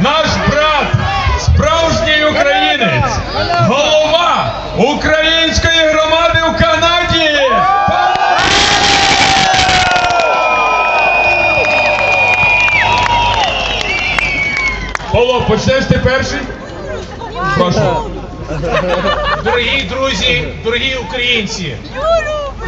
наш брат, справжній українець, голова української громади в Канаді. Павло, почнеш ти перший? Прошу. Дорогі друзі, дорогі українці,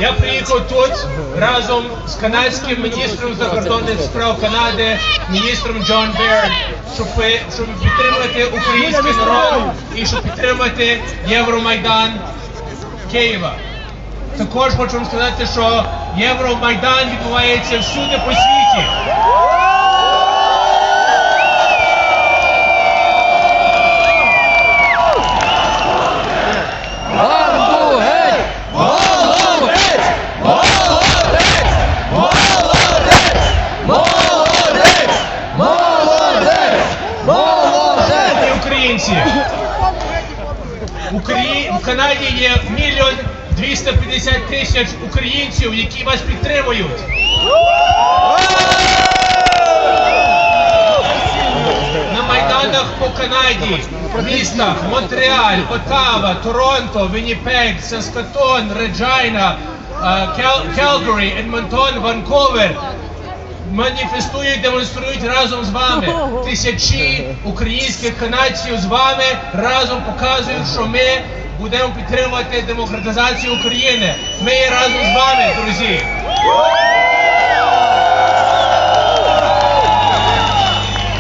я приїхав тут разом з канадським міністром закордонних справ Канади, міністром Джон Берн, щоб, ви- щоб підтримати український народ і щоб підтримати Євромайдан Києва. Також хочу вам сказати, що Євромайдан відбувається всюди по світі. Украї... в Канаді є мільйон 250 тисяч українців, які вас підтримують. На майданах по Канаді, містах Монреаль, Отава, Торонто, Вінніпег, Саскатон, Реджайна, е, Кел- Келгарі, Едмонтон, Ванковер маніфестують, демонструють разом з вами. Тисячі українських канадців з вами разом показують, що ми будемо підтримувати демократизацію України. Ми є разом з вами, друзі.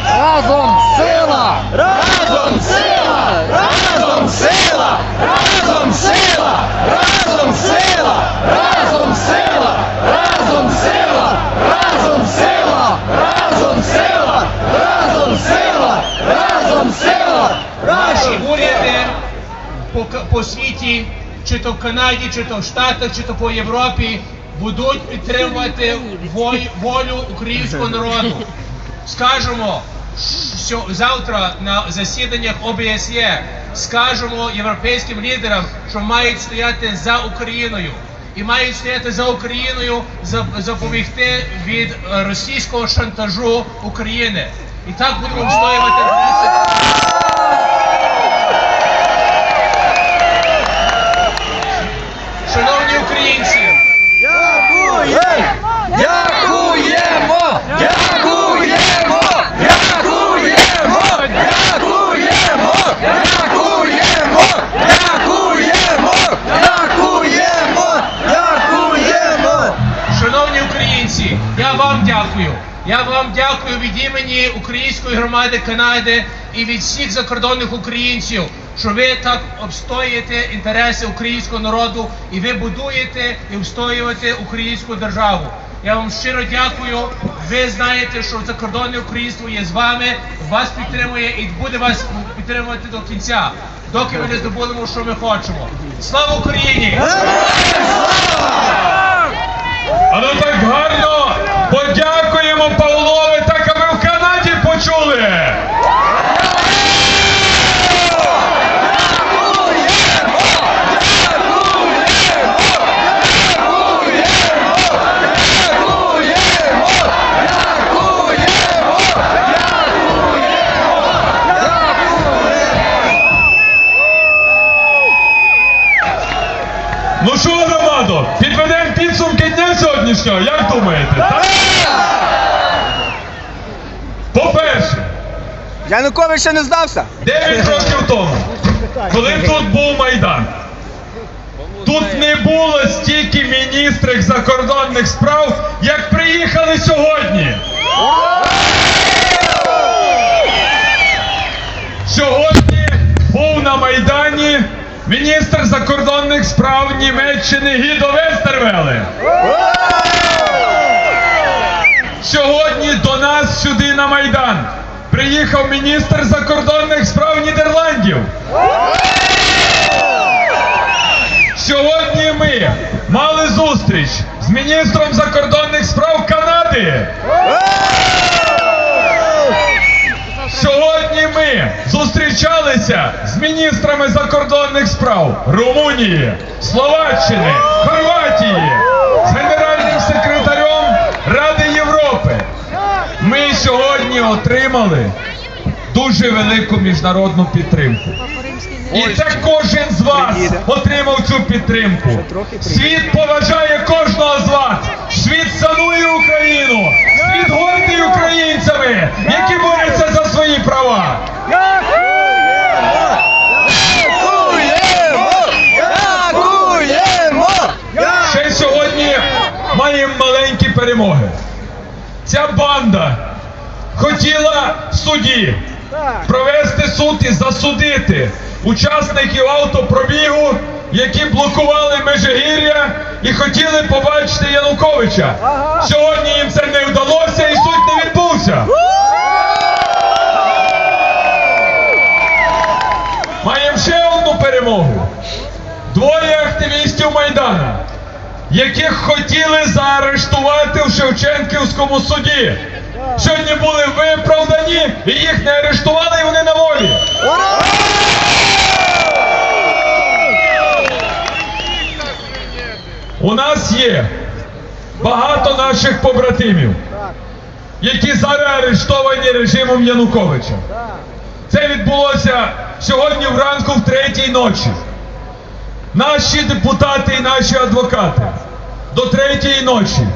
Разом сила! Разом сила! Разом сила! Разом сила! Разом сила! Разом сила! Разом сила! Разом сила! Разом сила! Разом сила! Разом сила! Наші уряди по, по світі, чи то в Канаді, чи то в Штатах, чи то по Європі, будуть підтримувати вой- волю українського народу. Скажемо, що завтра на засіданнях ОБСЄ скажемо європейським лідерам, що мають стояти за Україною. І мають стояти за Україною, за- запобігти від е, російського шантажу України. І так будемо встоювати. Шановні українці, Дякуємо! Дякуємо! Дякуємо! Дякуємо! Дякуємо! Дякуємо! Дякуємо! Дякуємо! Дякуємо! шановні українці, я вам дякую. Я вам дякую імені української громади Канади і від всіх закордонних українців, що ви так обстоюєте інтереси українського народу і ви будуєте і обстоюєте українську державу. Я вам щиро дякую. Ви знаєте, що закордонне українство є з вами, вас підтримує і буде вас підтримувати до кінця, доки ми не здобудемо, що ми хочемо. Слава Україні! А ну так гарно подякуємо Павлові, почули. Янукович ще не здався. 9 років тому, коли тут був Майдан, тут не було стільки міністрів закордонних справ, як приїхали сьогодні. Сьогодні був на Майдані міністр закордонних справ Німеччини Гідо Вестервеле. Сьогодні до нас сюди на Майдан приїхав міністр закордонних справ Нідерландів. Сьогодні ми мали зустріч з міністром закордонних справ Канади. Сьогодні ми зустрічалися з міністрами закордонних справ Румунії, Словаччини, Хорватії, Ми сьогодні отримали дуже велику міжнародну підтримку. І це кожен з вас отримав цю підтримку. Світ поважає кожного з вас. Світ шанує Україну. Світ гордий українцями, які борються за свої права. Ще сьогодні маємо маленькі перемоги. Ця банда хотіла в суді провести суд і засудити учасників автопробігу, які блокували Межигір'я і хотіли побачити Януковича. Сьогодні їм це не вдалося і суд не відбувся. Маємо ще одну перемогу. Двоє активістів Майдана, яких хотіли заарештувати в Шевченківському суді. Сьогодні були виправдані, і їх не арештували, і вони на волі. У нас є багато наших побратимів, які зараз арештовані режимом Януковича. Це відбулося сьогодні вранку в третій ночі. Наші депутати і наші адвокати до третьої ночі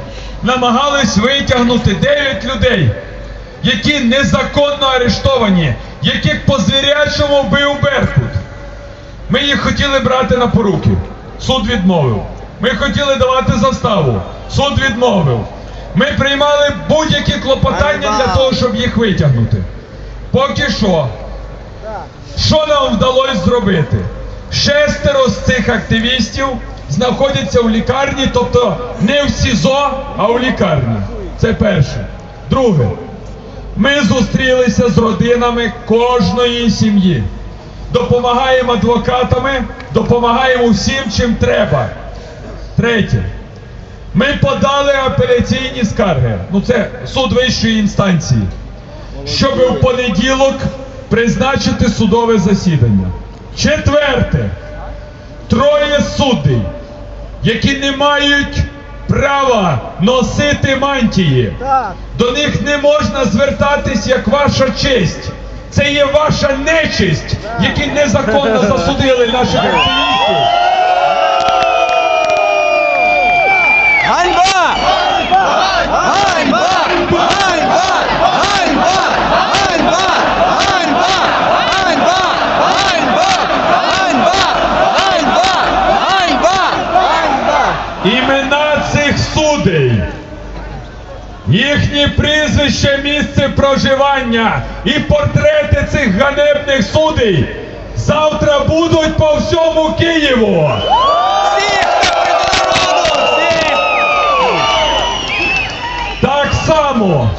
намагались витягнути 9 людей, які незаконно арештовані, яких по звірячому вбив Беркут. Ми їх хотіли брати на поруки. Суд відмовив. Ми хотіли давати заставу. Суд відмовив. Ми приймали будь-які клопотання для того, щоб їх витягнути. Поки що, що нам вдалося зробити? Шестеро з цих активістів знаходяться у лікарні, тобто не в СІЗО, а у лікарні. Це перше. Друге, ми зустрілися з родинами кожної сім'ї. Допомагаємо адвокатами, допомагаємо всім, чим треба. Третє. Ми подали апеляційні скарги. Ну це суд вищої інстанції щоб в понеділок призначити судове засідання. Четверте, троє суддей, які не мають права носити мантії. До них не можна звертатись як ваша честь. Це є ваша нечисть, які незаконно засудили наших активістів. Ганьба! Ганьба! Ганьба! Ганьба! Ганьба! Ганьба! Ганьба! Ганьба! Ганьба! Ганьба! Імена цих судей, їхні прізвища, місце проживання і портрети цих ганебних судей завтра будуть по всьому Києву. Так само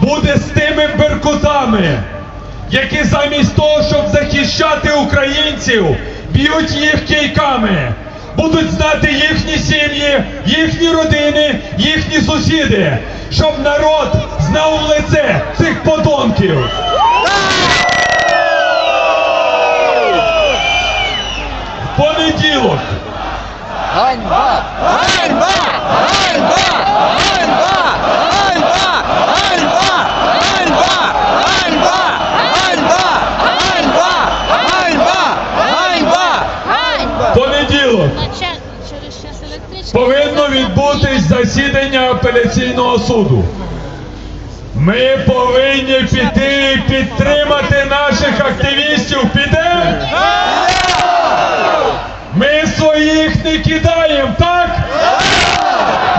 буде з тими беркутами, які замість того, щоб захищати українців, б'ють їх кийками. Будуть знати їхні сім'ї, їхні родини, їхні сусіди, щоб народ знав лице цих подонків. В понеділок! Ганьба! Ганьба! Ганьба! Ганьба! Ганьба! Ганьба! Ганьба! Ганьба! Ганьба! Ганьба! Ганьба! понеділок А ча- через час електричний. Повинно відбутись засідання апеляційного суду. Ми повинні піти і підтримати наших активістів. Підемо? Ми своїх не кидаємо, так?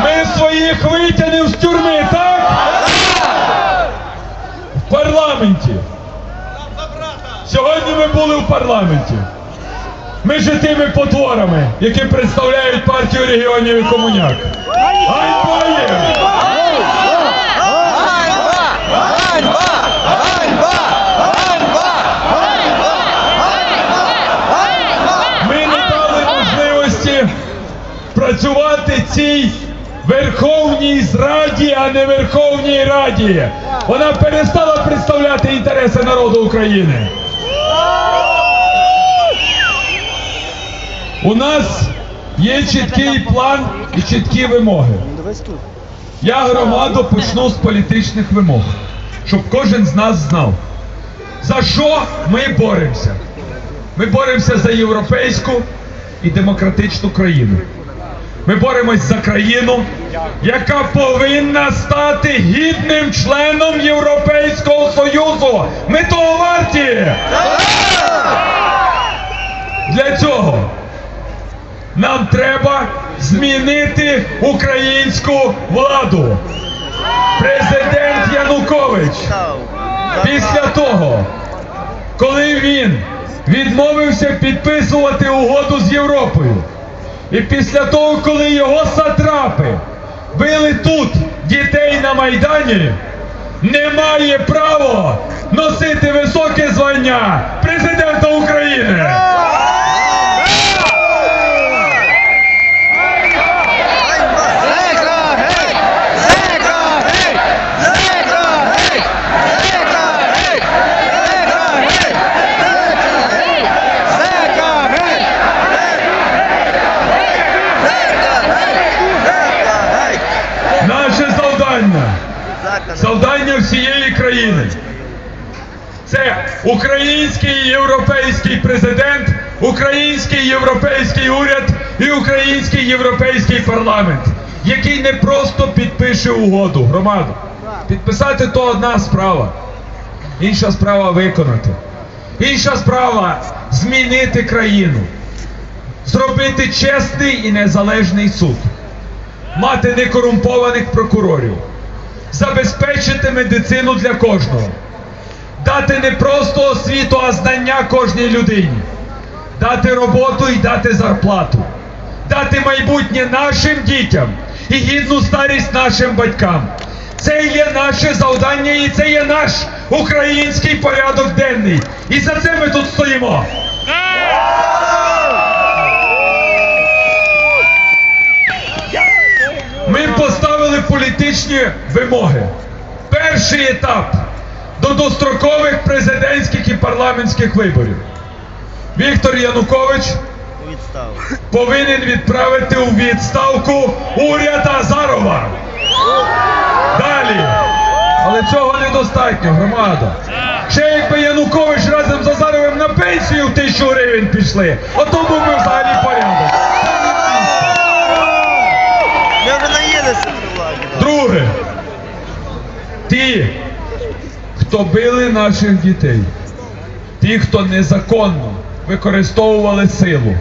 Ми своїх витягнемо з тюрми, так? В парламенті. Сьогодні ми були в парламенті. Ми же тими потворами, які представляють партію регіонів і комуняк. Ганьба їм! Ми не дали можливості працювати цій Верховній Зраді, а не Верховній Раді. Вона перестала представляти інтереси народу України. У нас є чіткий план і чіткі вимоги. Я громаду почну з політичних вимог, щоб кожен з нас знав. За що ми боремося? Ми боремося за європейську і демократичну країну. Ми боремось за країну, яка повинна стати гідним членом Європейського Союзу. Ми того варті! Для цього нам треба змінити українську владу. Президент Янукович після того, коли він відмовився підписувати угоду з Європою, і після того, коли його сатрапи били тут дітей на Майдані, не має права носити високе звання президента України. Український європейський президент, український європейський уряд і український європейський парламент, який не просто підпише угоду, громаду. Підписати то одна справа. Інша справа виконати. Інша справа змінити країну, зробити чесний і незалежний суд мати некорумпованих прокурорів, забезпечити медицину для кожного, дати не просто освіту, а знання кожній людині, дати роботу і дати зарплату, дати майбутнє нашим дітям і гідну старість нашим батькам. Це є наше завдання і це є наш український порядок денний. І за це ми тут стоїмо. Ми поставили політичні вимоги. Перший етап до дострокових президентських і парламентських виборів. Віктор Янукович повинен відправити у відставку уряд Азарова. Далі. Але цього недостатньо, громада. Ще якби Янукович разом з Азаровим на пенсію в тисячу гривень пішли, ото був би взагалі порядок. Друге, ті, хто били наших дітей, ті, хто незаконно використовували силу.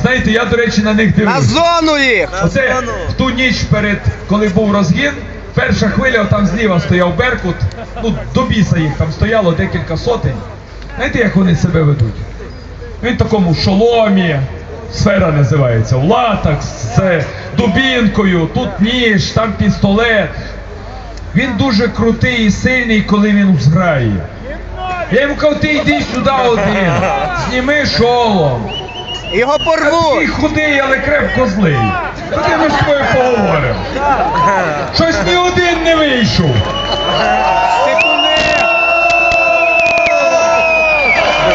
Знаєте, я, до речі, на них дивлюся. На зону їх! Оце в ту ніч перед, коли був розгін, перша хвиля, там зліва стояв Беркут, ну до біса їх там стояло декілька сотень. Знаєте, як вони себе ведуть? Він в такому шоломі, сфера називається, в латах, з дубінкою, тут ніж, там пістолет. Він дуже крутий і сильний, коли він в зграї. Я йому кажу, ти йди сюди один, зніми шолом. Його Ти порвуть! худий, але крепко злий. Тоді ми з тобою поговоримо. Щось ні один не вийшов.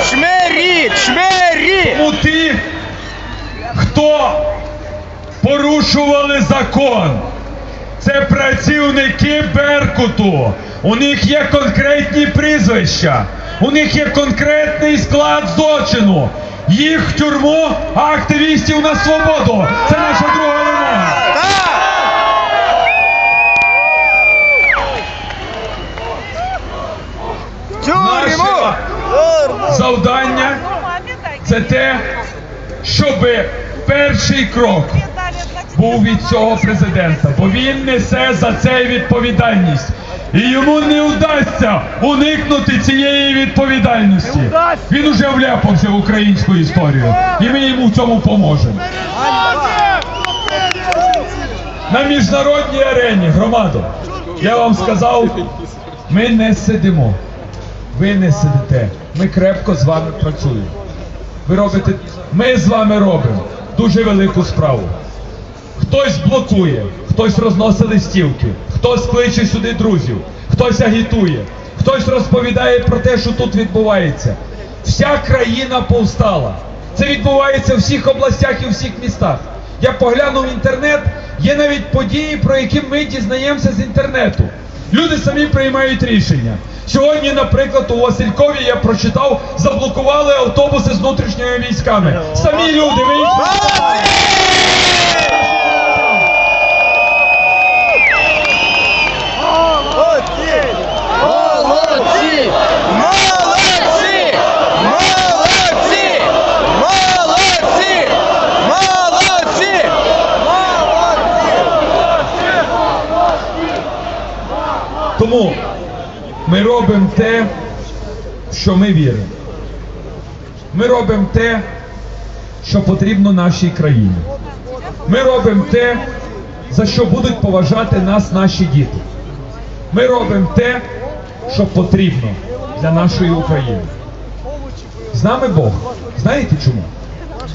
Шмеріть! Шмеріть! Тому ті, хто порушували закон, це працівники Беркуту. У них є конкретні прізвища, у них є конкретний склад злочину. Їх в тюрму, а активістів на свободу. Це наша друга вимога. Наше завдання це те, щоб перший крок був від цього президента, бо він несе за це відповідальність. І йому не вдасться уникнути цієї відповідальності. Він уже вляпався в українську історію, і ми йому в цьому поможемо. На міжнародній арені, громадо, я вам сказав, ми не сидимо. Ви не сидите. Ми крепко з вами працюємо. Ви робите, ми з вами робимо дуже велику справу. Хтось блокує, хтось розносить листівки, хтось кличе сюди друзів, хтось агітує, хтось розповідає про те, що тут відбувається. Вся країна повстала. Це відбувається в всіх областях і в всіх містах. Я поглянув в інтернет, є навіть події, про які ми дізнаємося з інтернету. Люди самі приймають рішення. Сьогодні, наприклад, у Василькові я прочитав, заблокували автобуси з внутрішніми військами. Самі люди, ви їх робимо те, що ми віримо. Ми робимо те, що потрібно нашій країні. Ми робимо те, за що будуть поважати нас наші діти. Ми робимо те, що потрібно для нашої України. З нами Бог. Знаєте чому?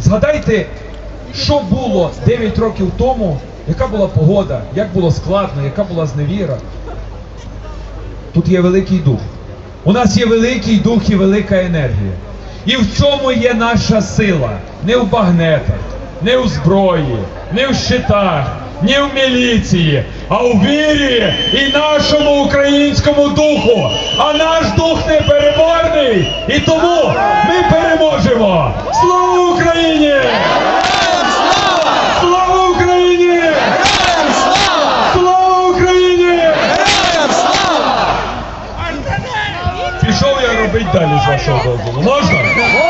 Згадайте, що було 9 років тому, яка була погода, як було складно, яка була зневіра. Тут є великий дух. У нас є великий дух і велика енергія. І в цьому є наша сила. Не в багнетах, не в зброї, не в щитах, не в міліції, а в вірі і нашому українському духу. А наш дух непереборний. І тому ми переможемо. Слава Україні! Nasıl başarılı